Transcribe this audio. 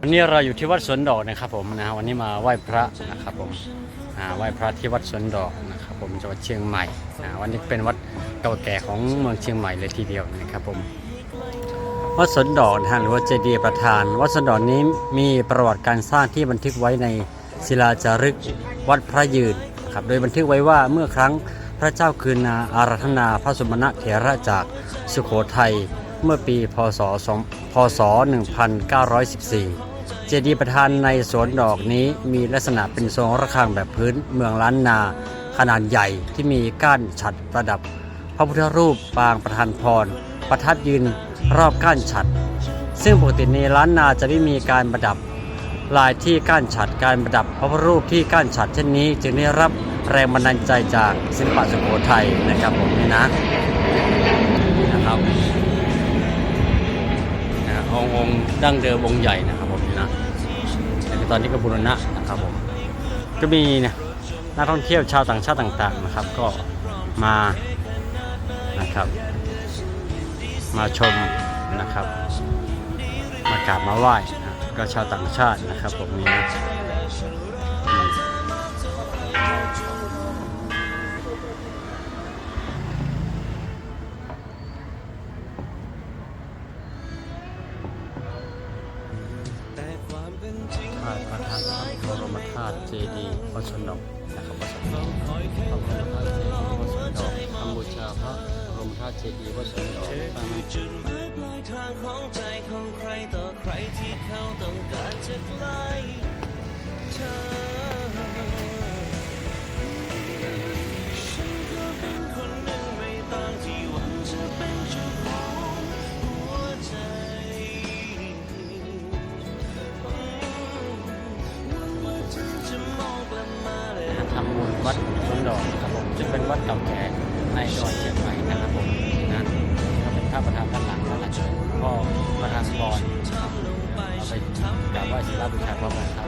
วันนี้เราอยู่ที่วัดสวนดอกนะครับผมนะวันนี้มาไหว้พระนะครับผมไหว้พระที่วัดสวนดอกนะครับผมจังหวัดเชียงใหม่นะวันนี้เป็นวัดเก่าแก่ของเมืองเชียงใหม่เลยทีเดียวนะครับผมวัดสวนดอกนะฮะหรือว่าเจดีย์ประธาน วัดสวนดอกนี้มีประวัติการสร้างที่บันทึกไว้ในศิลาจารึกวัดพระยืนครับโดยบันทึกไว้ว่าเมื่อครั้งพระเจ้าคืนนาอารัธนาพระสมณะเถระจากสุโขทัย เมื่อปีพศ2พศ 1914 เจดีย์ประธานในสวนดอกนี้มีลักษณะเป็นทรงระฆังแบบพื้นเมืองล้านนา ขนาดใหญ่ที่มีก้านฉัดประดับ พระพุทธรูปปางประธานพร ประทับยืนรอบก้านฉัด ซึ่งปกติในล้านนาจะไม่มีการประดับ ลายที่ก้านฉัดการประดับพระพุทธรูปที่ก้านฉัดเช่นนี้จึงได้รับแรงบันดาลใจจากศิลปะสุโขทัยนะครับผมนี่นะ ดั้งเดิมองค์ใหญ่นะครับผมนี่นะแต่ตอนนี้ก็บูรณะนะครับผมก็มีเนี่ยนักท่องเที่ยวชาวต่างชาติต่างๆนะครับ ก็มานะครับ มาชมนะครับ มากราบมาไหว้นะก็ชาวต่างชาตินะครับผมนี้าตุพระธาตุพระบรมธาตุเจดีย์วัดชนกนะครับวัดชนกพระบรมธาตุเจดีย์วัดชนกทำบูชาพระบรมธาตุเจดีย์วัดชนกคือจุดหมายปลายทางของใจของใครต่อใครที่เขาต้องการจะ วัดลุนดอกนครับผมซึ่งเป็นวัดเก่าแก่ในจังหวัดเชียงใหม่นะครับผมนั้นก็เป็นพระประธานด้านหลังด้านหลังก็ประธานสปอนครับเอาไปกราบไหว้ศิลาบูชาพร้อมกันครับ